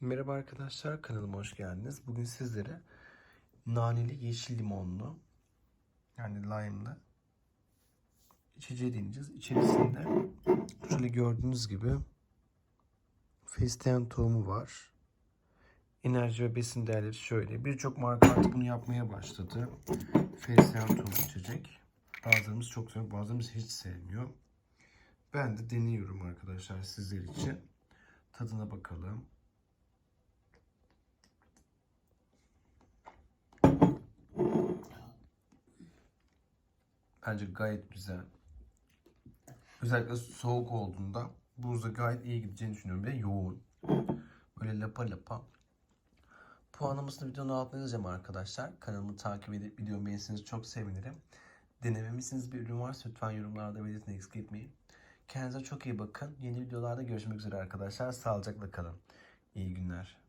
Merhaba arkadaşlar kanalıma hoş geldiniz. Bugün sizlere naneli yeşil limonlu yani lime'lı içeceği deneyeceğiz. İçerisinde şöyle gördüğünüz gibi fesleğen tohumu var. Enerji ve besin değerleri şöyle. Birçok marka artık bunu yapmaya başladı. Fesleğen tohumu içecek. Bazılarımız çok seviyor, bazılarımız hiç sevmiyor. Ben de deniyorum arkadaşlar sizler için. Tadına bakalım. Bence gayet güzel. Özellikle soğuk olduğunda buzda gayet iyi gideceğini düşünüyorum ve yoğun. Böyle lapa lapa. Puanlamasını videonun altına yazacağım arkadaşlar. Kanalımı takip edip videomu beğenirseniz çok sevinirim. Denememişsiniz bir ürün varsa lütfen yorumlarda belirtin eksik etmeyin. Kendinize çok iyi bakın. Yeni videolarda görüşmek üzere arkadaşlar. Sağlıcakla kalın. İyi günler.